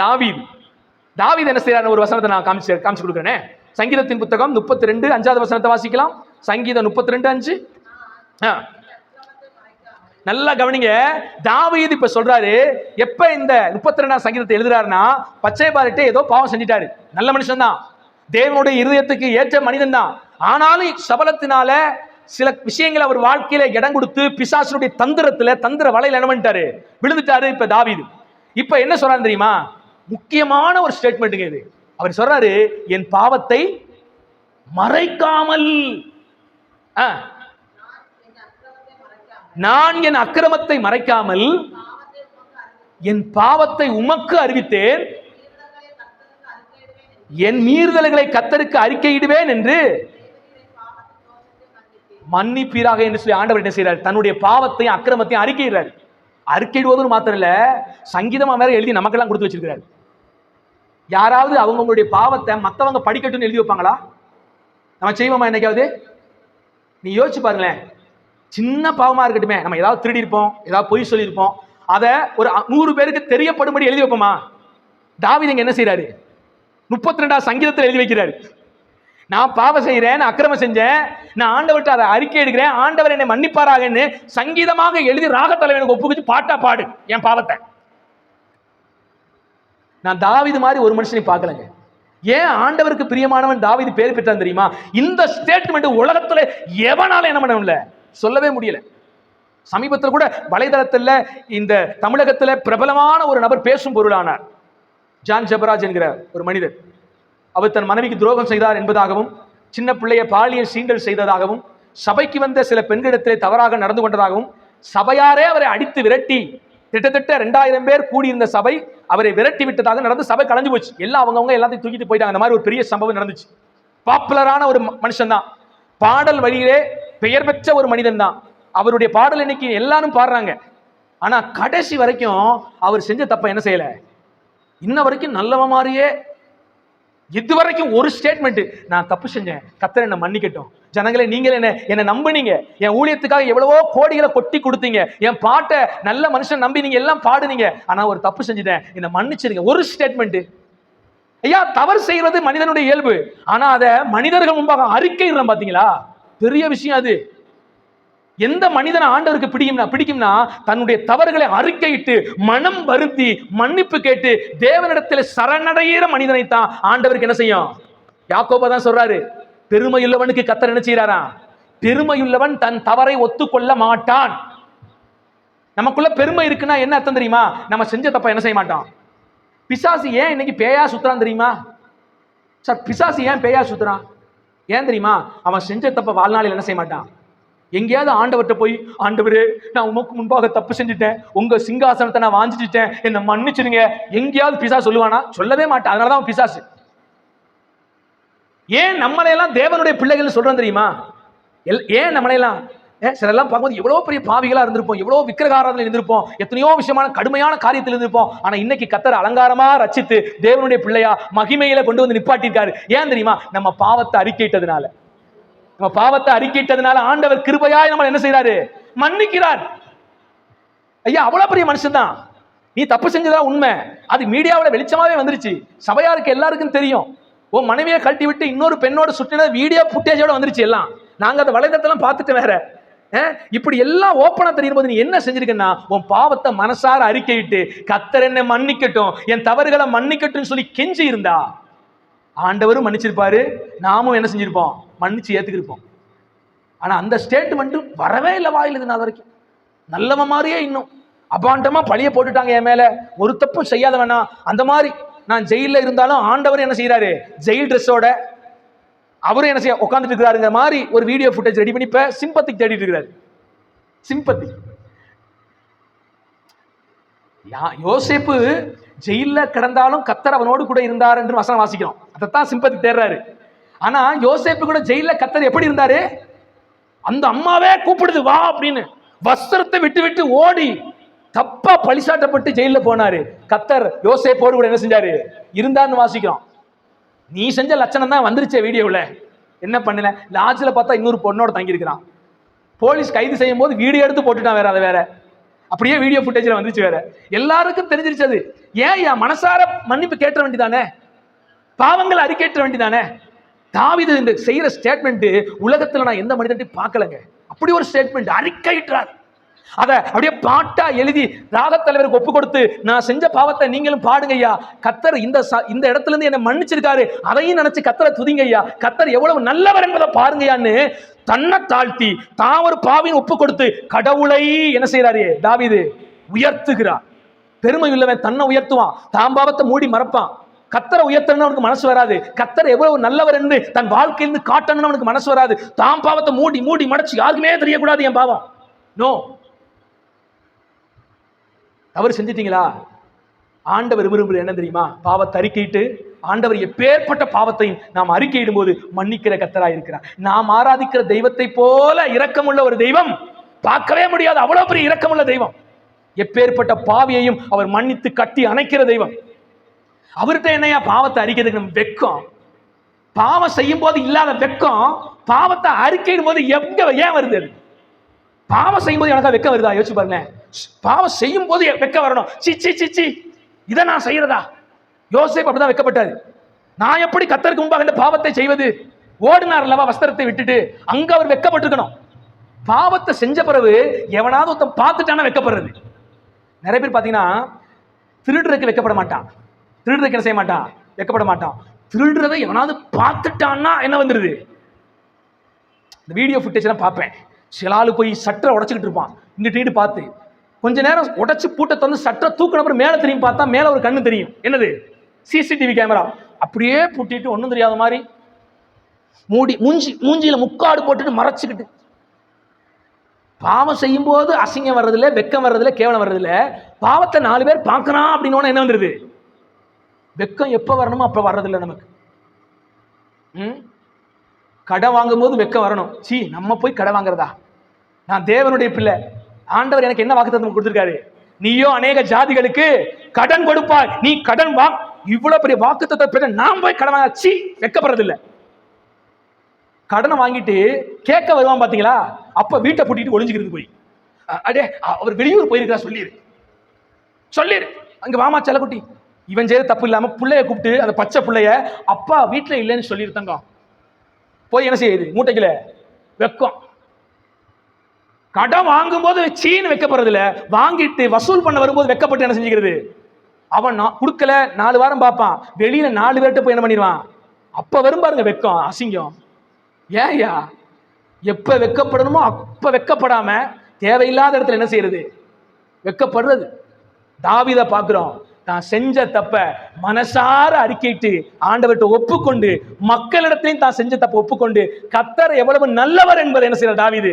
தாவீது. தாவீது என்ன செய்யறாரு ஒரு வசனத்தை நான் காமிச்சு காமிச்சு கொடுக்குறேனே. சங்கீதத்தின் புத்தகம் முப்பத்தி ரெண்டு அஞ்சாவது வசனத்தை வாசிக்கலாம். சங்கீதம் முப்பத்தி ரெண்டு அஞ்சு நல்லா கவனிங்க. தாவீது இப்ப சொல்றாரு எப்ப இந்த முப்பத்தி ரெண்டாம் சங்கீதத்தை எழுதுறாருன்னா பச்சை பாரிட்டு ஏதோ பாவம் செஞ்சிட்டாரு. நல்ல மனுஷன் தான் தேவனுடைய இருதயத்துக்கு ஏற்ற மனிதன் தான் ஆனாலும் சபலத்தினால சில விஷயங்களை அவர் வாழ்க்கையில இடம் கொடுத்து பிசாசனுடைய தந்திரத்துல தந்திர வலையில் என்ன பண்ணிட்டாரு? விழுந்துட்டாரு இப்ப தாவீது. இப்ப என்ன சொல்றாரு தெரியுமா? முக்கியமான ஒரு ஸ்டேட்மெண்ட்டுங்க இது. அவர் சொல்றாரு என் பாவத்தை மறைக்காமல். ஆ. நான் என் அக்கிரமத்தை மறைக்காமல் என் பாவத்தை உமக்கு அறிவித்தேன். என் மீறுதல்களை கத்தருக்கு அறிக்கையிடுவேன் என்று மன்னிப்பீராக என்று சொல்லி ஆண்டவர் என்ன செய்கிறார் தன்னுடைய பாவத்தையும் அக்கிரமத்தையும் அறிக்கையிடுறார். அறிக்கையிடுவதும் மாத்திரம் இல்ல சங்கீதமா வேற எழுதி நமக்கெல்லாம் கொடுத்து வச்சிருக்கிறார். யாராவது அவங்கவுங்களுடைய பாவத்தை மற்றவங்க படிக்கட்டும்னு எழுதி வைப்பாங்களா? நம்ம செய்வோமா என்னைக்காவது? நீ யோசிச்சு பாருங்களேன். சின்ன பாவமாக இருக்கட்டுமே. நம்ம ஏதாவது திருடி இருப்போம் ஏதாவது பொய் சொல்லியிருப்போம். அதை ஒரு நூறு பேருக்கு தெரியப்படும்படி எழுதி வைப்போமா? தாவிதங்க என்ன செய்கிறாரு முப்பத்தி ரெண்டாவது சங்கீதத்தில் எழுதி வைக்கிறாரு. நான் பாவம் செய்கிறேன் நான் அக்கிரமம் செஞ்சேன் நான் ஆண்டவர்கிட்ட அதை அறிக்கை எடுக்கிறேன் ஆண்டவர் என்னை மன்னிப்பாராகன்னு சங்கீதமாக எழுதி ராகத்தலைவனுக்கு ஒப்புக்கிச்சு பாட்டா பாடு என் பாவத்தை. நான் தாவீது மாதிரி ஒரு மனுஷனை பார்க்கலங்க. ஏன் ஆண்டவருக்கு பிரியமானவன் தாவிது பேர் பெற்றான் தெரியுமா? இந்த ஸ்டேட்மெண்ட் உலகத்துல எவனால என்ன பண்ண முடியல? சொல்லவே முடியல. சமீபத்தில் கூட வலைதளத்தில் இந்த தமிழகத்தில் பிரபலமான ஒரு நபர் பேசும் பொருளானார். ஜான் ஜபராஜ் என்கிற ஒரு மனிதர். அவர் தன் மனைவிக்கு துரோகம் செய்தார் என்பதாகவும் சின்ன பிள்ளைய பாலியல் சீண்டல் செய்ததாகவும் சபைக்கு வந்த சில பெண்களிடத்திலே தவறாக நடந்து கொண்டதாகவும் சபையாரே அவரை அடித்து விரட்டி கிட்டத்தட்ட ரெண்டாயிரம் பேர் கூடியிருந்த சபை அவரை விரட்டி விட்டதாக நடந்து சபை கலைஞ்சு போச்சு. எல்லாம் அவங்கவுங்க எல்லாத்தையும் தூக்கிட்டு போயிட்டாங்க. அந்த மாதிரி ஒரு பெரிய சம்பவம் நடந்துச்சு. பாப்புலரான ஒரு மனுஷன் தான் பாடல் வழியிலே பெயர் பெற்ற ஒரு மனிதன் தான் அவருடைய பாடல் இன்னைக்கு எல்லாரும் பாடுறாங்க. ஆனா கடைசி வரைக்கும் அவர் செஞ்ச தப்ப என்ன செய்யல? இன்ன வரைக்கும் நல்லவ மாதிரியே இது வரைக்கும் ஒரு ஸ்டேட்மெண்ட் நான் தப்பு செஞ்சேன். கத்தர் என்ன மன்னிக்கட்டும். ஜனங்களே நீங்களே என்ன என்னை நம்புனீங்க. என் ஊழியத்துக்காக எவ்வளவோ கோடிகளை கொட்டி கொடுத்தீங்க. என் பாட்டை நல்ல மனுஷன் நம்பி நீங்க எல்லாம் பாடுனீங்க. ஆனா ஒரு தப்பு செஞ்சுட்டேன். என்னை மன்னிச்சிருங்க. ஒரு ஸ்டேட்மெண்ட் ஐயா தவறு செய்வது மனிதனுடைய இயல்பு. ஆனா அதை மனிதர்கள் முன்பாக அறிக்கையிடுறோம் பாத்தீங்களா? பெரிய விஷயம் அது. எந்த மனிதனை ஆண்டவருக்கு பிடிக்கும்னா பிடிக்கும்னா தன்னுடைய தவறுகளை அறிக்கையிட்டு மனம் வருந்தி மன்னிப்பு கேட்டு தேவனிடத்தில் சரணடைகிற மனிதனை தான் ஆண்டவருக்கு என்ன செய்யும்? யாக்கோபா தான் சொல்றாரு பெருமையுள்ளவனுக்கு கத்தர் என்ன செய்யறாரா பெருமையுள்ளவன் தன் தவறை ஒத்துக்கொள்ள மாட்டான். நமக்குள்ள பெருமை இருக்குன்னா என்ன அர்த்தம் தெரியுமா? நம்ம செஞ்ச தப்ப என்ன செய்ய மாட்டோம்? பிசாசு ஏன் இன்னைக்கு பேயா சுத்துறான் தெரியுமா? சார் பிசாசு ஏன் பேயா சுத்துறான்? ஏன் தெரியுமா? அவன் செஞ்ச தப்ப வாழ்நாளில் என்ன செய்ய மாட்டான்? எங்கேயாவது ஆண்டவர்கிட்ட போய் ஆண்டவரே நான் உமக்கு முன்பாக தப்பு செஞ்சுட்டேன். உங்க சிங்காசனத்தை நான் வாஞ்சிட்டேன் என்னை மன்னிச்சிருங்க. எங்கேயாவது பிசா சொல்லுவானா? சொல்லவே மாட்டேன். அதனால தான் பிசாசு. ஏன் நம்மளையெல்லாம் தேவனுடைய பிள்ளைகள் சொல்கிறோம் தெரியுமா? எல் ஏன் நம்மளையெல்லாம்? சிலெல்லாம் பார்க்கும்போது எவ்வளோ பெரிய பாவிகளாக இருந்திருப்போம். எவ்வளோ விக்கிரகாரத்தில் இருந்திருப்போம். எத்தனையோ விஷயமான கடுமையான காரியத்தில் இருந்திருப்போம். ஆனால் இன்னைக்கு கத்தர் அலங்காரமாக ரச்சித்து தேவனுடைய பிள்ளையா மகிமையில கொண்டு வந்து நிப்பாட்டியிருக்காரு. ஏன் தெரியுமா? நம்ம பாவத்தை அறிக்கையிட்டதுனால. நம்ம பாவத்தை அறிக்கிட்டதுனால ஆண்டவர் கிருபையாய் நம்ம என்ன செய்றாரு? மன்னிக்கிறார். ஐயா அவ்வளவு பெரிய மனுஷன் தான் நீ தப்பு செஞ்சதா உண்மை. அது மீடியாவில் வெளிச்சமாவே வந்துருச்சு. சபையாருக்கு எல்லாருக்கும் தெரியும். ஓ மனைவியை கழட்டி விட்டு இன்னொரு பெண்ணோட சுற்றின வீடியோ ஃபுட்டேஜோட வந்துருச்சு எல்லாம். நாங்க அந்த வலைதளத்தெல்லாம் பார்த்துட்டு வேற. இப்படி எல்லாம் ஓப்பனா தெரியும் போது நீ என்ன செஞ்சிருக்கன்னா உன் பாவத்தை மனசார அறிக்கையிட்டு கத்தர் என்னை மன்னிக்கட்டும் என் தவறுகளை மன்னிக்கட்டும் சொல்லி கெஞ்சி இருந்தா ஆண்டவரும் மன்னிச்சிருப்பாரு நாமும் என்ன செஞ்சிருப்போம்? மன்னிச்சு ஏத்துக்கிருப்போம். ஆனா அந்த ஸ்டேட்மெண்ட்டும் வரவே இல்லை வாயில் இது நாள் வரைக்கும். நல்லவன் மாதிரியே இன்னும். அபாண்டமா பழிய போட்டுட்டாங்க என் மேல. ஒரு தப்பு செய்யாத வேணாம் அந்த மாதிரி நான் ஜெயிலில் இருந்தாலும் ஆண்டவர் என்ன செய்யறாரு ஜெயில் ட்ரெஸ்ஸோட அவரும் என்ன செய்ய உட்காந்துட்டு இருக்கிறாருங்கிற மாதிரி ஒரு வீடியோ ஃபுட்டேஜ் ரெடி பண்ணி இப்ப சிம்பத்திக்கு தேடிட்டு இருக்கிறாரு சிம்பத்தி யோசிப்பு ஜெயிலில் கிடந்தாலும் கத்தர் அவனோடு கூட இருந்தார் என்று வசனம் வாசிக்கிறோம். அதைத்தான் சிம்பத்தி தேடுறாரு. ஆனா யோசேப்பு கூட ஜெயிலில் கத்தர் எப்படி இருந்தாரு? அந்த அம்மாவே கூப்பிடுது வா அப்படின்னு. வஸ்திரத்தை விட்டு விட்டு ஓடி தப்பா பழிசாட்டப்பட்டு ஜெயிலில் போனாரு. கத்தர் யோசேப்போடு கூட என்ன செஞ்சாரு? இருந்தார்னு வாசிக்கிறோம். நீ செஞ்ச லட்சணம் தான் வந்துருச்சே வீடியோவில். என்ன பண்ணல? லாட்ஜில் பார்த்தா இன்னொரு பொண்ணோட தங்கியிருக்கிறான். போலீஸ் கைது செய்யும் போது வீடியோ எடுத்து போட்டுட்டான் வேற அதை வேற. அப்படியே வீடியோ ஃபுட்டேஜ்ல வந்துச்சு வேற. எல்லாருக்கும் தெரிஞ்சிருச்சு அது ஏன் என் மனசார மன்னிப்பு கேட்ட வேண்டிதானே? பாவங்களை அறிக்கேற்ற வேண்டிதானே? தாவிது இந்த செய்யற ஸ்டேட்மெண்ட் உலகத்துல நான் எந்த மனிதன்ட்டையும் பார்க்கலங்க. அப்படி ஒரு ஸ்டேட்மெண்ட் அறிக்கையிட்டார். அத அப்படியே பாட்டா எழுதி ராகத்தலைவருக்கு ஒப்பு கொடுத்து நான் செஞ்ச பாவத்தை நீங்களும் பாடுங்க ஐயா கத்தர் இந்த இந்த இடத்துல இருந்து என்ன மன்னிச்சிருக்காரு. அதையும் நினைச்சு கத்தரை துதிங்க ஐயா கத்தர் எவ்வளவு நல்லவர் என்பதை பாருங்கய்யான்னு தன்னை தாழ்த்தி தான் ஒரு பாவின் ஒப்பு கொடுத்து கடவுளை என்ன செய்யறாரு தாவிது உயர்த்துகிறார். பெருமை உள்ளவன் தன்னை உயர்த்துவான். தாம் பாவத்தை மூடி மறப்பான். கத்தரை உயர்த்தணும்னு அவனுக்கு மனசு வராது. கத்தரை எவ்வளவு நல்லவர் என்று தன் வாழ்க்கையிலிருந்து காட்டணும்னு அவனுக்கு மனசு வராது. தாம் பாவத்தை மூடி மூடி மறைச்சு யாருக்குமே தெரியக்கூடாது என் பாவம். நோ தவறு செஞ்சிட்டீங்களா? ஆண்டவர் விரும்புகிற என்ன தெரியுமா? பாவத்தை அறிக்கையிட்டு ஆண்டவர் எப்பேற்பட்ட பாவத்தையும் நாம் அறிக்கையிடும் போது மன்னிக்கிற கத்தரா இருக்கிறார் நாம் ஆராதிக்கிற தெய்வத்தை போல இரக்கமுள்ள ஒரு தெய்வம் பார்க்கவே முடியாது. அவ்வளவு பெரிய இரக்கமுள்ள தெய்வம். எப்பேற்பட்ட பாவியையும் அவர் மன்னித்து கட்டி அணைக்கிற தெய்வம். அவர்கிட்ட என்னையா பாவத்தை அறிக்கிறதுக்கு நம்ம வெக்கம்? பாவம் செய்யும் போது இல்லாத வெக்கம் பாவத்தை அறிக்கையிடும் போது எங்க ஏன் வருது அது? பாவம் செய்யும் போது எனக்கு வெக்கம் வருதா? யோசிச்சு பாருங்க பாவம் செய்யும் போது வெக்கம் வரணும். சி சி சி சி. இதை நான் செய்யறதா? யோசேப் அப்படிதான் வைக்கப்பட்டாரு. நான் எப்படி கத்தருக்கு முன்பாக இந்த பாவத்தை செய்வது? ஓடினார் அல்லவா வஸ்திரத்தை விட்டுட்டு? அங்க அவர் வெக்கப்பட்டிருக்கணும். பாவத்தை செஞ்ச பிறகு எவனாவது ஒருத்தன் பார்த்துட்டானா வெக்கப்படுறது. நிறைய பேர் பார்த்தீங்கன்னா திருடுறதுக்கு வைக்கப்பட மாட்டான். திருடுறதுக்கு என்ன செய்ய மாட்டான்? வெக்கப்பட மாட்டான். திருடுறதை எவனாவது பார்த்துட்டான்னா என்ன வந்துடுது இந்த வீடியோ ஃபுட்டேஜ் பார்ப்பேன். சில ஆள் போய் சட்டரை உடச்சிக்கிட்டு இருப்பான். இங்கிட்டு இங்கிட்டு பார்த்து. கொஞ்ச நேரம் உடச்சி பூட்டை தந்து சட்டரை தூக்கின அப்புறம் மேலே தெரியும் பார்த்தா மேலே ஒரு கண்ணு தெரியும். என்னது? சிசிடிவி கேமரா அப்படியே பூட்டிட்டு ஒன்றும் தெரியாத மாதிரி மூடி மூஞ்சி மூஞ்சியில் முக்காடு போட்டுட்டு மறைச்சிக்கிட்டு. பாவம் செய்யும் போது அசிங்கம் வர்றதில்ல வெக்கம் வர்றதில்ல கேவலம் வர்றதில்ல. பாவத்தை நாலு பேர் பார்க்கலாம் அப்படின்னு என்ன வந்துடுது வெக்கம் எப்போ வரணுமோ அப்போ வர்றதில்லை நமக்கு. ம்? கடன் வாங்கும்போது வெக்கம் வரணும். சி நம்ம போய் கடன் வாங்குறதா? நான் தேவனுடைய பிள்ளை. ஆண்டவர் எனக்கு என்ன வாக்குத்தவன் கொடுத்துருக்காரு? நீயோ அநேக ஜாதிகளுக்கு கடன் கொடுப்பாய். நீ கடன் வா இவ்வளவு பெரிய வாக்குத்தத்தை பெற நான் போய் கடன் வாங்கி சீ வெக்கப்படுறதில்ல கடனை வாங்கிட்டு கேட்க வருவான் பாத்தீங்களா? அப்ப வீட்டை பூட்டிட்டு ஒளிஞ்சுக்கிறது போய். அடே அவர் வெளியூர் போயிருக்கா சொல்லிடு சொல்லிடு அங்க வாமா செல்லக்குட்டி. இவன் செய்த தப்பு இல்லாம பிள்ளைய கூப்பிட்டு அந்த பச்சை பிள்ளைய அப்பா வீட்டுல இல்லைன்னு சொல்லிரு போய் என்ன செய்யுது? மூட்டைக்கில வெக்கம். கடன் வாங்கும்போது சீன் வைக்கப்படுறதில்ல வாங்கிட்டு வசூல் பண்ண வரும்போது வெக்கப்பட்டு என்ன செஞ்சுக்கிறது? அவன் நான் கொடுக்கல நாலு வாரம் பார்ப்பான். வெளியில நாலு பேர்கிட்ட போய் என்ன பண்ணிடுவான்? அப்ப வரும் பாருங்க வெக்கம் அசிங்கம். ஏன்யா? எப்ப வெக்கப்படணுமோ அப்ப வெக்கப்படாம தேவையில்லாத இடத்துல என்ன செய்யறது? வெக்கப்படுறது. தாவீதை பாக்குறோம் தான் செஞ்ச தப்ப மனசார அறிக்கையிட்டு ஆண்டவர்கிட்ட ஒப்புக்கொண்டு மக்களிடத்திலையும் தான் செஞ்ச தப்ப ஒப்புக்கொண்டு கத்தர் எவ்வளவு நல்லவர் என்பதை என்ன செய்யற தாவிது?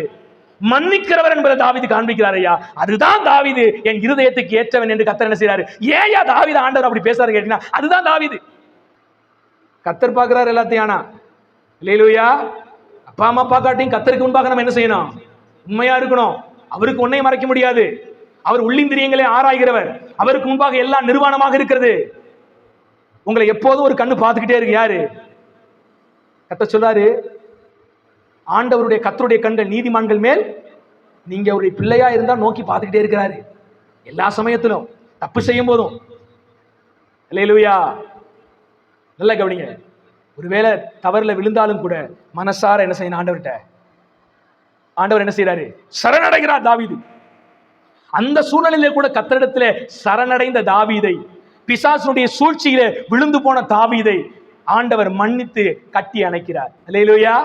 மன்னிக்கிறவர் என்பதை தாவிது காண்பிக்கிறார் ஐயா. அதுதான் தாவீது என் இருதயத்துக்கு ஏற்றவன் என்று கத்தர் என்ன செய்யறாரு ஏயா தாவிது ஆண்டவர் அப்படி பேசுறாரு கேட்டீங்கன்னா அதுதான் தாவிது. கத்தர் பார்க்கிறார் எல்லாத்தையும் ஆனா. இல்லையிலுயா அப்பா அம்மா பார்க்காட்டியும் கத்தருக்கு முன்பாக நம்ம என்ன செய்யணும்? உண்மையா இருக்கணும். அவருக்கு உன்னை மறைக்க முடியாது. அவர் உள்ளிந்திரியங்களை ஆராய்கிறவர். அவருக்கு முன்பாக எல்லாம் நிர்வாணமாக இருக்கிறது. உங்களை எப்போதும் ஒரு கண்ணு பார்த்துக்கிட்டே இருக்கு யாரு? கத்த சொல்றாரு ஆண்டவருடைய கத்தருடைய கண்கள் நீதிமான்கள் மேல் நீங்க அவருடைய பிள்ளையா இருந்தா நோக்கி பார்த்துக்கிட்டே இருக்கிறாரு. எல்லா சமயத்திலும் தப்பு செய்யும் போதும். இல்லையிலுயா நல்லா கவனிங்க. ஒருவேளை தவறுல விழுந்தாலும் கூட மனசார என்ன செய்யணும் ஆண்டவர்கிட்ட? ஆண்டவர் என்ன செய்யறாரு சரணடைகிறார் தாவீது. அந்த சூழ்நிலையில கூட கத்தரிடத்துல சரணடைந்த தாவீதை பிசாசுடைய சூழ்ச்சியில விழுந்து போன தாவீதை ஆண்டவர் மன்னித்து கட்டி அணைக்கிறார். அல்லேலூயா.